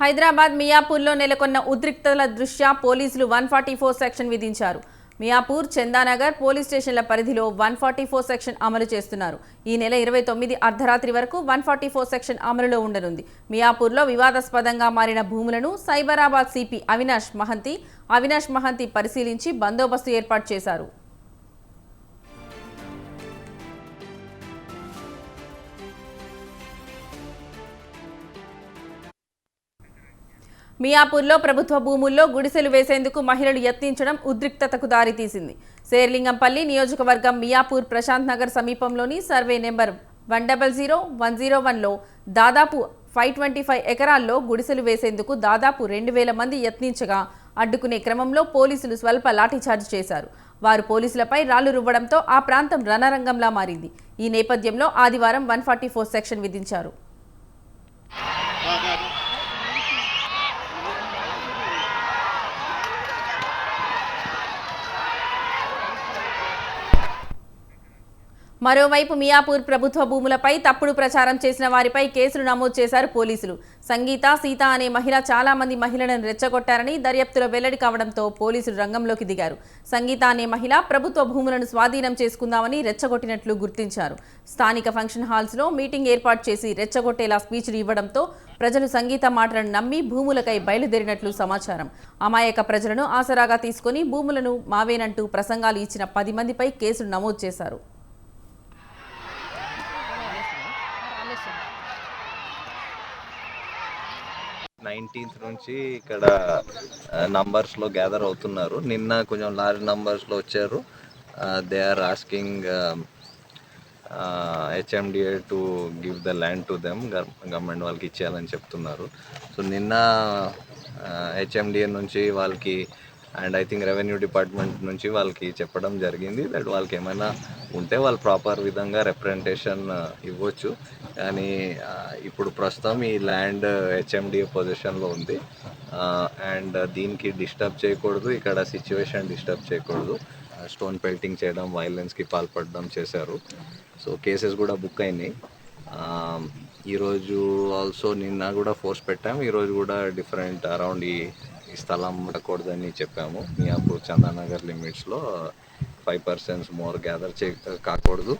హైదరాబాద్ మియాపూర్లో నెలకొన్న ఉద్రిక్తతల దృష్ట్యా పోలీసులు వన్ ఫార్టీ ఫోర్ సెక్షన్ విధించారు. మియాపూర్ చందానగర్ పోలీస్ స్టేషన్ల పరిధిలో వన్ ఫార్టీ ఫోర్ సెక్షన్ అమలు చేస్తున్నారు. ఈ నెల ఇరవై తొమ్మిది అర్ధరాత్రి వరకు వన్ ఫార్టీ ఫోర్ సెక్షన్ అమలులో ఉండనుంది. మియాపూర్లో వివాదాస్పదంగా మారిన భూములను సైబరాబాద్ సిపి అవినాష్ మహంతి అవినాష్ మహంతి పరిశీలించి బందోబస్తు ఏర్పాటు చేశారు. మియాపూర్లో ప్రభుత్వ భూముల్లో గుడిసెలు వేసేందుకు మహిళలు యత్నించడం ఉద్రిక్తతకు దారితీసింది. శేర్లింగంపల్లి నియోజకవర్గం మియాపూర్ ప్రశాంత్ నగర్ సమీపంలోని survey number one double zero one zero వన్లో దాదాపు ఫైవ్ ట్వంటీ ఫైవ్ ఎకరాల్లో గుడిసెలు వేసేందుకు దాదాపు రెండు వేల మంది యత్నించగా అడ్డుకునే క్రమంలో పోలీసులు స్వల్ప లాఠీచార్జ్ చేశారు. వారు పోలీసులపై రాళ్ళు రువ్వడంతో ఆ ప్రాంతం రణరంగంలా మారింది. ఈ నేపథ్యంలో ఆదివారం వన్ ఫార్టీ ఫోర్ సెక్షన్ విధించారు. మరోవైపు మియాపూర్ ప్రభుత్వ భూములపై తప్పుడు ప్రచారం చేసిన వారిపై కేసులు నమోదు చేశారు పోలీసులు. సంగీత సీత అనే మహిళ చాలా మంది మహిళలను రెచ్చగొట్టారని దర్యాప్తులో వెల్లడి కావడంతో పోలీసులు రంగంలోకి దిగారు. సంగీత అనే మహిళ ప్రభుత్వ భూములను స్వాధీనం చేసుకుందామని రెచ్చగొట్టినట్లు గుర్తించారు. స్థానిక ఫంక్షన్ హాల్స్లో మీటింగ్ ఏర్పాటు చేసి రెచ్చగొట్టేలా స్పీచ్లు ఇవ్వడంతో ప్రజలు సంగీత మాటలను నమ్మి భూములకై బయలుదేరినట్లు సమాచారం. అమాయక ప్రజలను ఆసరాగా తీసుకుని భూములను మావేనంటూ ప్రసంగాలు ఇచ్చిన పది మందిపై కేసులు నమోదు చేశారు. నైన్టీన్త్ నుంచి ఇక్కడ నంబర్స్లో గ్యాదర్ అవుతున్నారు. నిన్న కొంచెం లార్జ్ నంబర్స్లో వచ్చారు. They are asking HMDA to give the land to them government వాళ్ళకి ఇచ్చేయాలని చెప్తున్నారు. సో నిన్న హెచ్ఎండిఏ నుంచి వాళ్ళకి and I think revenue department నుంచి వాళ్ళకి చెప్పడం జరిగింది దట్ వాళ్ళకి ఏమైనా ఉంటే వాళ్ళు ప్రాపర్ విధంగా రిప్రజెంటేషన్ uh, ఇవ్వచ్చు. కానీ uh, ఇప్పుడు ప్రస్తుతం ఈ ల్యాండ్ హెచ్ఎండిఏ పొజిషన్లో ఉంది. Uh, అండ్ దీనికి డిస్టర్బ్ చేయకూడదు. ఇక్కడ సిచ్యువేషన్ డిస్టర్బ్ చేయకూడదు. స్టోన్ పెల్టింగ్ చేయడం వైలెన్స్కి పాల్పడడం చేశారు. సో కేసెస్ కూడా బుక్ అయినాయి. Um, ఈరోజు ఆల్సో నిన్న కూడా ఫోర్స్ పెట్టాం. ఈరోజు కూడా డిఫరెంట్ అరౌండ్ ఈ ఈ స్థలం ఉండకూడదని చెప్పాము. మియాపూర్ చందానగర్ లిమిట్స్లో ఫైవ్ పర్సెంట్స్ మోర్ గ్యాదర్ చే కాకూడదు.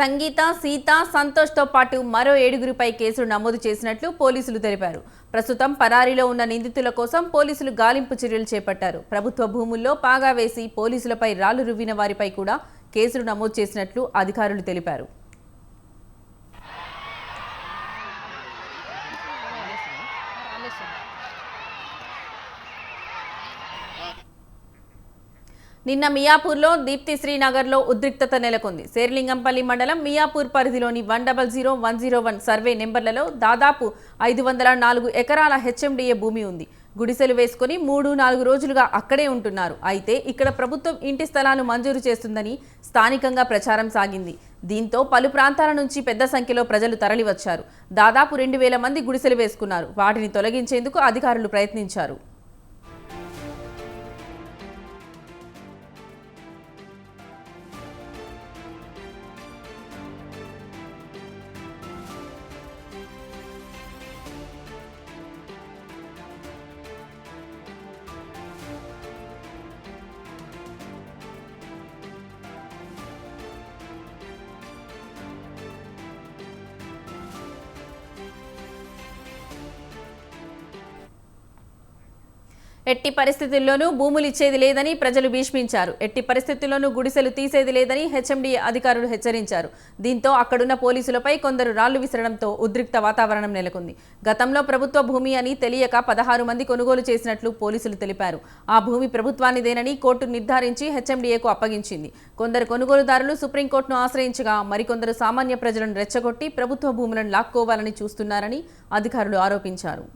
సంగీత సీత సంతోష్తో పాటు మరో ఏడుగురిపై కేసులు నమోదు చేసినట్లు పోలీసులు తెలిపారు. ప్రస్తుతం పరారీలో ఉన్న నిందితుల కోసం పోలీసులు గాలింపు చర్యలు చేపట్టారు. ప్రభుత్వ భూముల్లో పాగా వేసి పోలీసులపై రాళ్ళు రువ్విన వారిపై కూడా కేసులు నమోదు చేసినట్లు అధికారులు తెలిపారు. నిన్న మియాపూర్లో దీప్తి శ్రీనగర్లో ఉద్రిక్తత నెలకొంది. శేర్లింగంపల్లి మండలం మియాపూర్ పరిధిలోని one double zero one zero one survey నెంబర్లలో దాదాపు ఐదు వందల నాలుగు ఎకరాల హెచ్ఎండిఏ భూమి ఉంది. గుడిసెలు వేసుకుని మూడు నాలుగు రోజులుగా అక్కడే ఉంటున్నారు. అయితే ఇక్కడ ప్రభుత్వం ఇంటి స్థలాలు మంజూరు చేస్తుందని స్థానికంగా ప్రచారం సాగింది. దీంతో పలు ప్రాంతాల నుంచి పెద్ద సంఖ్యలో ప్రజలు తరలివచ్చారు. దాదాపు రెండు వేల మంది గుడిసెలు వేసుకున్నారు. వాటిని తొలగించేందుకు అధికారులు ప్రయత్నించారు. ఎట్టి పరిస్థితుల్లోనూ భూములు ఇచ్చేది లేదని ప్రజలు భీష్మించారు. ఎట్టి పరిస్థితుల్లోనూ గుడిసెలు తీసేది లేదని హెచ్ఎండి అధికారులు హెచ్చరించారు. దీంతో అక్కడున్న పోలీసులపై కొందరు రాళ్ళు విసరడంతో ఉద్రిక్త వాతావరణం నెలకొంది. గతంలో ప్రభుత్వ భూమి అని తెలియక పదహారు మంది కొనుగోలు చేసినట్లు పోలీసులు తెలిపారు. ఆ భూమి ప్రభుత్వానిదేనని కోర్టు నిర్ధారించి హెచ్ఎండిఏకు అప్పగించింది. కొందరు కొనుగోలుదారులు సుప్రీంకోర్టును ఆశ్రయించగా మరికొందరు సామాన్య ప్రజలను రెచ్చగొట్టి ప్రభుత్వ భూములను లాక్కోవాలని చూస్తున్నారని అధికారులు ఆరోపించారు.